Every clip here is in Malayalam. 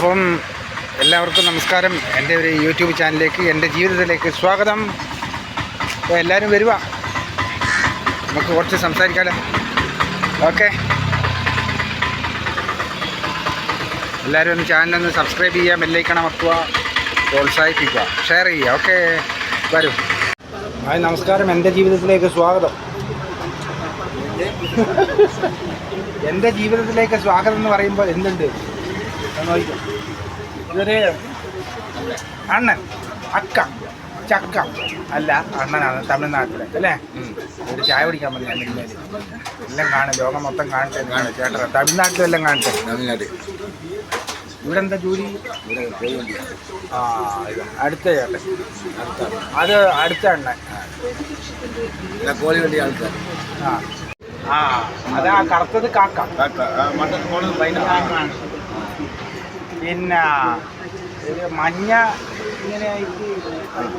അപ്പം എല്ലാവർക്കും നമസ്കാരം. എന്റെ ഒരു യൂട്യൂബ് ചാനലിലേക്ക് എന്റെ ജീവിതത്തിലേക്ക് സ്വാഗതം. അപ്പോൾ എല്ലാവരും വരുക നമുക്ക് കുറച്ച് സംസാരിക്കാമല്ലോ ഓക്കെ. എല്ലാവരും ഒന്ന് ചാനലൊന്ന് സബ്സ്ക്രൈബ് ചെയ്യുക ബെല്ലൈക്കണം അക്കുക പ്രോത്സാഹിപ്പിക്കുക ഷെയർ ചെയ്യുക. ഓക്കെ. വരൂ. ഹായ് നമസ്കാരം. എന്റെ ജീവിതത്തിലേക്ക് സ്വാഗതം. എന്റെ ജീവിതത്തിലേക്ക് സ്വാഗതം എന്ന് പറയുമ്പോൾ എന്തുണ്ട്. ഇതൊരു അണ്ണൻ അക്ക ചക്ക. അല്ല അണ്ണനാണ് തമിഴ്നാട്ടിലെ അല്ലേ? ഒരു ചായ പിടിക്കാൻ ഇന്നലെ എല്ലാം കാണും ലോകം മൊത്തം കാണട്ടെ കാണും ചേട്ടാ. തമിഴ്നാട്ടിലെല്ലാം കാണട്ടെ? തമിഴ്നാട്. ഇവിടെ എന്താ ജോലി ആ ഇത് അടുത്ത ചേട്ടൻ. അത് അടുത്ത അണ്ണൻ. കോഴി വണ്ടി ആൾക്കാർ. ആ. ആ അത് ആ കറുത്തത് കാക്ക. മട്ടൻ പോണത് പൈന പിന്നെ ഒരു മഞ്ഞ ഇങ്ങനെ ആയിട്ട്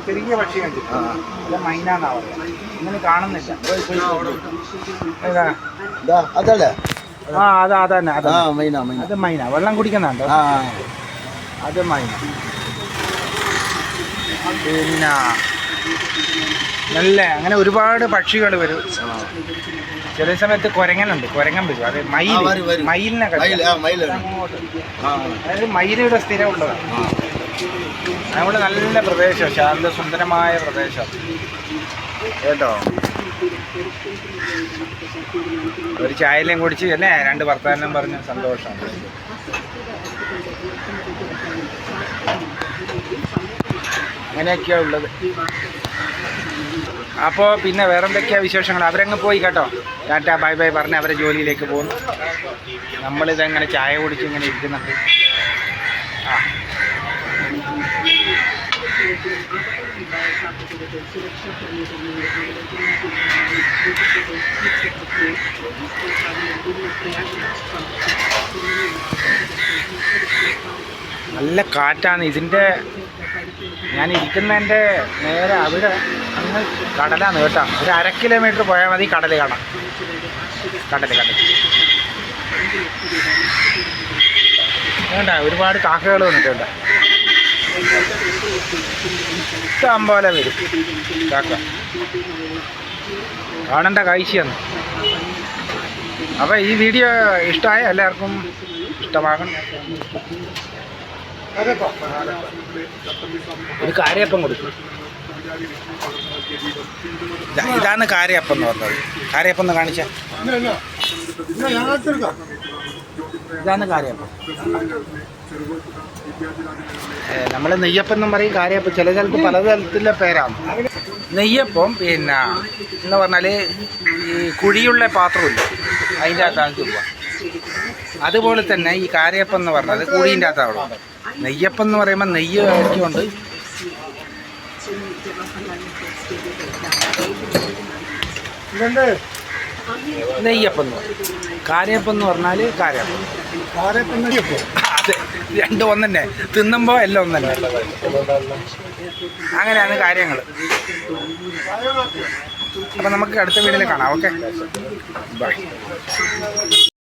ചെറിയ പക്ഷി കണ്ടിട്ടുണ്ട്. അല്ല മൈന എന്നാ പറയുക ഇങ്ങനെ കാണുന്നില്ല. ഏതാ? അതല്ലേ? ആ അതാ അതന്നെ ആ അത് മൈന മൈന. അത് മൈന. വെള്ളം കുടിക്കുന്നുണ്ടോ? ആ. അത് മൈന. പിന്നെ നല്ല അങ്ങനെ ഒരുപാട് പക്ഷികൾ വരും. ചില സമയത്ത് കുരങ്ങനുണ്ട് കുരങ്ങൻ വരും. അത് മയിൽ. മയിലിനെ അതായത് മയിലിവിടെ സ്ഥിരം ഉള്ളതാണ് ആ. നമ്മുടെ നല്ല പ്രദേശം ശാന്ത സുന്ദരമായ പ്രദേശം. കേട്ടോ? ഒരു ചായയിലും കുടിച്ച് അല്ലേ? രണ്ട് വർത്തമാനം പറഞ്ഞ് സന്തോഷം. അങ്ങനെയൊക്കെയാ ഉള്ളത്. അപ്പോൾ പിന്നെ വേറെ എന്തൊക്കെയാണ് വിശേഷങ്ങൾ? അവരങ്ങ് പോയി കേട്ടോ. ടാറ്റ ബൈ ബൈ പറഞ്ഞ് അവരെ ജോലിയിലേക്ക് പോകുന്നു. നമ്മളിതങ്ങനെ ചായ കുടിച്ച് ഇങ്ങനെ ഇരിക്കുന്നുണ്ട്? ആ. നല്ല കാറ്റാണ്. ഇതിന്റെ ഞാൻ ഇരിക്കുന്നതിന്റെ നേരെ അവിടെ അങ്ങ് കടലാണ് കേട്ടോ. ഒരു അര കിലോമീറ്റർ പോയാൽ മതി കടൽ കാണാം കടൽ കടൽ വേണ്ട ഒരുപാട് കാക്കകൾ വന്നിട്ടുണ്ട്. ഇഷ്ടം പോലെ വരും കാക്ക. കാണേണ്ട കാഴ്ചയാണ്. അപ്പോൾ ഈ വീഡിയോ ഇഷ്ടമായ എല്ലാവർക്കും ഇഷ്ടമാകണം. ഒരു കാര്യപ്പം കൊടുക്കും. ഇതാ- ഇതാണ് കാര്യപ്പം എന്ന് പറഞ്ഞത്. കാര്യപ്പം എന്ന് കാണിച്ച. ഇതാണ് കാര്യപ്പം. നമ്മൾ നെയ്യപ്പം എന്നും പറയും കാര്യപ്പം. ചില സ്ഥലത്ത് പല തരത്തിലുള്ള പേരാണ്. നെയ്യപ്പം പിന്നെ എന്ന് പറഞ്ഞാൽ ഈ കുഴിയുള്ള പാത്രമില്ല? അതിന്റെ അകത്താണ് ചുവ അതുപോലെ തന്നെ ഈ കാരയപ്പം എന്ന് പറഞ്ഞത് കുഴീന്റെ അകത്താണ്? നെയ്യപ്പം എന്ന് പറയുമ്പോൾ നെയ്യ് ആയിരിക്കുകൊണ്ട് നെയ്യപ്പം എന്ന് പറയും കാരയപ്പം എന്ന് പറഞ്ഞാൽ കാരയപ്പം. അതെ രണ്ടും ഒന്നെ തിന്നുമ്പോൾ എല്ലാം ഒന്നെ അങ്ങനെയാണ് കാര്യങ്ങൾ. അപ്പം നമുക്ക് അടുത്ത വീഡിയോയിൽ കാണാം. ഓക്കെ. ബൈ